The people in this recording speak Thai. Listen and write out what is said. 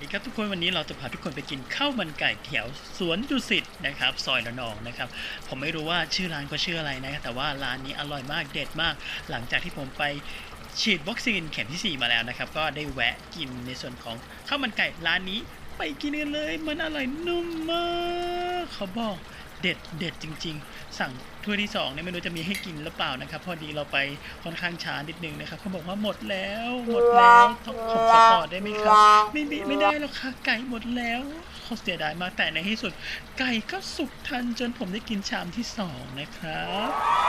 ดีครับทุกคนวันนี้เราจะพาทุกคนไปกินข้าวมันไก่แถวสวนดุสิตนะครับซอยระนองนะครับผมไม่รู้ว่าชื่อร้านก็ชื่ออะไรนะแต่ว่าร้านนี้อร่อยมากเด็ดมาก หลังจากที่ผมไปฉีดวัคซีนเข็มที่ 4 มาแล้วนะครับ ก็ได้แวะกินในส่วนของข้าวมันไก่ร้านนี้ ไปกินกันเลย มันอร่อยนุ่มมากเขาบอก เด็ดเด็ดจริง ๆ สั่งถ้วยที่สองเนี่ยไม่รู้จะมีให้กินหรือเปล่านะครับ พอดีเราไปค่อนข้างช้านิดนึงนะครับเขาบอกว่าหมดแล้วหมดแล้วต้องผมขอต่อได้ไหมครับไม่มีไม่ได้แล้วค่ะไก่หมดแล้วเขาเสียดายมากแต่ในที่สุด ไก่ก็สุกทันจนผมได้กินชามที่สองนะครับ